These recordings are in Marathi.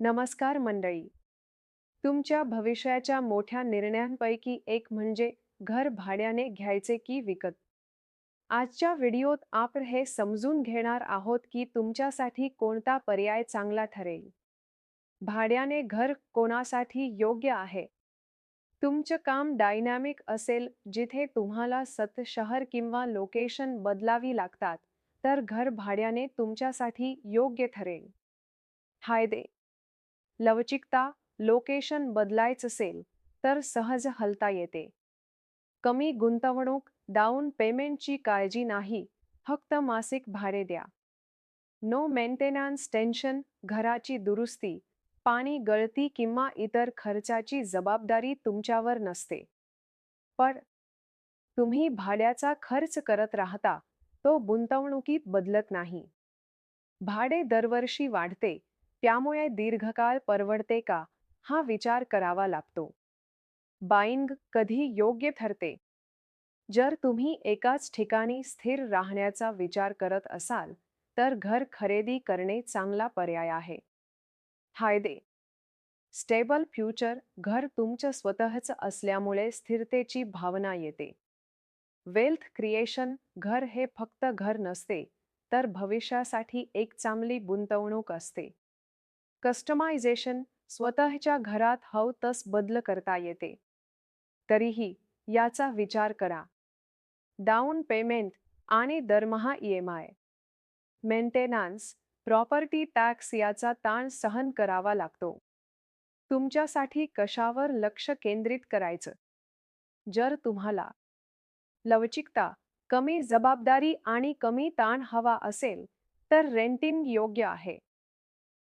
नमस्कार मंडळी. तुमच्या भविष्याच्या मोठ्या निर्णयांपैकी एक म्हणजे घर भाड्याने घ्यायचे की विकत? आजच्या व्हिडिओत आपण हे समजून घेणार आहोत की तुमच्यासाठी कोणता पर्याय चांगला ठरेल. भाड्याने घर कोणासाठी योग्य आहे? तुमचं काम डायनॅमिक असेल जिथे तुम्हाला सत शहर किंवा लोकेशन बदलावी लागतात तर घर भाड्याने तुमच्यासाठी योग्य ठरेल. फायदे लवचिकता लोकेशन बदलायचं असेल तर सहज हलता येते. कमी गुंतवणूक डाऊन पेमेंटची काळजी नाही फक्त मासिक भाडे द्या. नो मेंटेनन्स टेन्शन घराची दुरुस्ती पाणी गळती किंवा इतर खर्चाची जबाबदारी तुमच्यावर नसते. पण तुम्ही भाड्याचा खर्च करत राहता तो गुंतवणुकीत बदलत नाही. भाडे दरवर्षी वाढते त्यामुळे दीर्घकाळ परवडते का हा विचार करावा लागतो. बाईंग कधी योग्य ठरते? जर तुम्ही एकाच ठिकाणी स्थिर राहण्याचा विचार करत असाल तर घर खरेदी करणे चांगला पर्याय आहे. फायदे. स्टेबल फ्युचर घर तुमचं स्वतःच असल्यामुळे स्थिरतेची भावना येते. वेल्थ क्रिएशन घर हे फक्त घर नसते तर भविष्यासाठी एक चांगली गुंतवणूक असते. कस्टमायझेशन स्वतःच्या घरात हव तस बदल करता येते. तरीही याचा विचार करा. डाऊन पेमेंट आणि दरमहा E M I. Maintenance property tax याचा ताण सहन करावा लागतो. तुमच्यासाठी कशावर लक्ष केंद्रित करायचं? जर तुम्हाला लवचिकता कमी जबाबदारी आणि कमी ताण हवा असेल तर रेंटिंग योग्य आहे.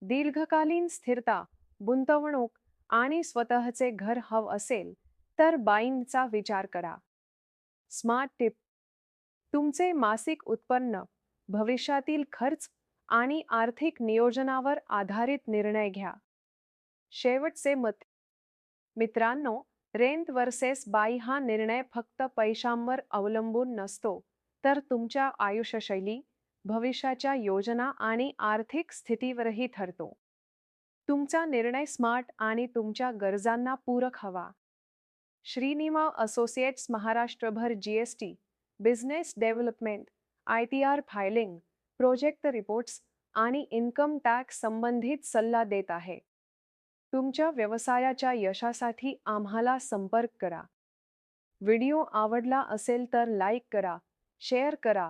दीर्घकालीन स्थिरता गुंतवणूक आणि स्वतःचे घर हव असेल तर बाईंचा विचार करा. स्मार्ट टिप तुमचे मासिक उत्पन्न भविष्यातील खर्च आणि आर्थिक नियोजनावर आधारित निर्णय घ्या. शेवटचे मत मित्रांनो रेंट वर्सेस बाई हा निर्णय फक्त पैशांवर अवलंबून नसतो तर तुमच्या आयुष्यशैली भविष्याच्या योजना आणि आर्थिक स्थितीवरही ठरतो. तुमचा निर्णय स्मार्ट आणि तुमच्या गरजांना पूरक हवा. श्रीनिमा असोसिएट्स महाराष्ट्रभर GST business development I T R filing project reports आणि इन्कम टॅक्स संबंधित सल्ला देत आहे. तुमच्या व्यवसायाच्या यशासाठी आम्हाला संपर्क करा. व्हिडिओ आवडला असेल तर लाईक करा शेअर करा